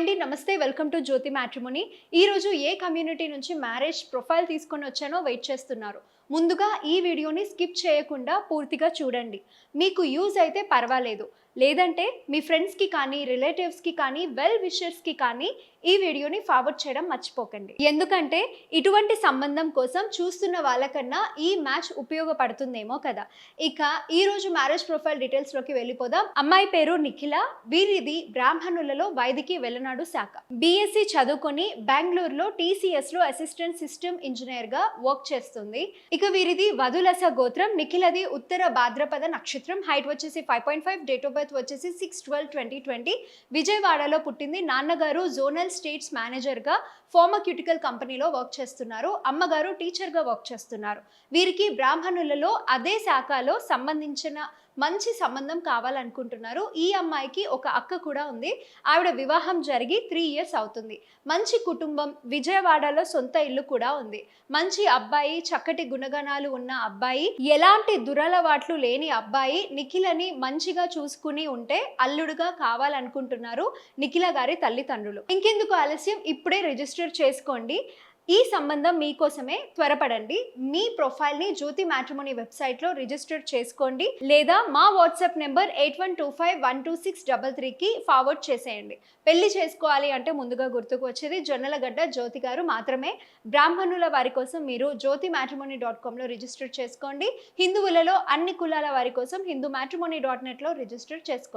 అండి నమస్తే welcome to Jyothi matrimony. ఈరోజు ఏ కమ్యూనిటీ నుంచి మ్యారేజ్ ప్రొఫైల్ తీసుకొని వచ్చానో వెయిట్ చేస్తున్నారు. ముందుగా ఈ వీడియోని స్కిప్ చేయకుండా పూర్తిగా చూడండి. మీకు యూజ్ అయితే పర్వాలేదు. లేదంటే మీ ఫ్రెండ్స్కి కానీ రిలేటివ్స్కి కానీ వెల్ విషర్స్కి కానీ ఈ వీడియోని ఫార్వర్డ్ చేయడం మర్చిపోకండి. ఎందుకంటే ఇటువంటి సంబంధం కోసం చూస్తున్న వాళ్ళకన్నా ఈ మ్యాచ్ ఉపయోగపడుతుందేమో కదా. ఇక ఈ రోజు మ్యారేజ్ ప్రొఫైల్ డీటెయిల్స్లోకి వెళ్ళిపోదాం. అమ్మాయి పేరు నిఖిల వీరిది బ్రాహ్మణులలో వైదికి వెళ్ళనాడు శాఖ. బీఎస్సీ చదువుకొని బెంగళూరులో టీసీఎస్లో అసిస్టెంట్ సిస్టమ్ ఇంజనీర్గా వర్క్ చేస్తుంది. ఇక వీరిది వధులస గోత్రం నిఖిలది ఉత్తర భాద్రపద నక్షత్రం. హైట్ వచ్చేసి five point five date of birth వచ్చేసి సిక్స్ ట్వెల్వ్ ట్వంటీ ట్వంటీ విజయవాడలో పుట్టింది నాన్నగారు జోనల్ స్టేట్స్ మేనేజర్గా ఫార్మక్యూటికల్ కంపెనీలో వర్క్ చేస్తున్నారు. అమ్మగారు టీచర్గా వర్క్ చేస్తున్నారు. వీరికి బ్రాహ్మణులలో అదే శాఖలో సంబంధించిన మంచి సంబంధం కావాలనుకుంటున్నారు. ఈ అమ్మాయికి ఒక అక్క కూడా ఉంది. ఆవిడ వివాహం జరిగి త్రీ ఇయర్స్ అవుతుంది. మంచి కుటుంబం విజయవాడలో సొంత ఇల్లు కూడా ఉంది. మంచి అబ్బాయి చక్కటి గుణగణాలు ఉన్న అబ్బాయి ఎలాంటి దురలవాట్లు లేని అబ్బాయి నిఖిలని మంచిగా చేసుకుని ఉంటే అల్లుడుగా కావాలనుకుంటున్నారు నిఖిల గారి తల్లిదండ్రులు. ఇంకెందుకు ఆలస్యం? ఇప్పుడే రిజిస్టర్ చేసుకోండి. ఈ సంబంధం మీకోసమే త్వరపడండి. మీ ప్రొఫైల్ని జ్యోతి మ్యాట్రిమోనీ వెబ్సైట్లో రిజిస్టర్ చేసుకోండి. లేదా మా WhatsApp number eight one two five one two six double త్రీకి ఫార్వర్డ్ చేసేయండి. పెళ్ళి చేసుకోవాలి అంటే ముందుగా గుర్తుకు వచ్చేది జొన్నలగడ్డ జ్యోతి గారు మాత్రమే. బ్రాహ్మణుల వారి కోసం మీరు జ్యోతి మ్యాట్రిమోనీ డాట్ కామ్లో రిజిస్టర్ చేసుకోండి. హిందువులలో అన్ని కులాల వారి కోసం హిందూ మ్యాట్రిమోనీ డాట్ నెట్లో రిజిస్టర్ చేసుకోండి.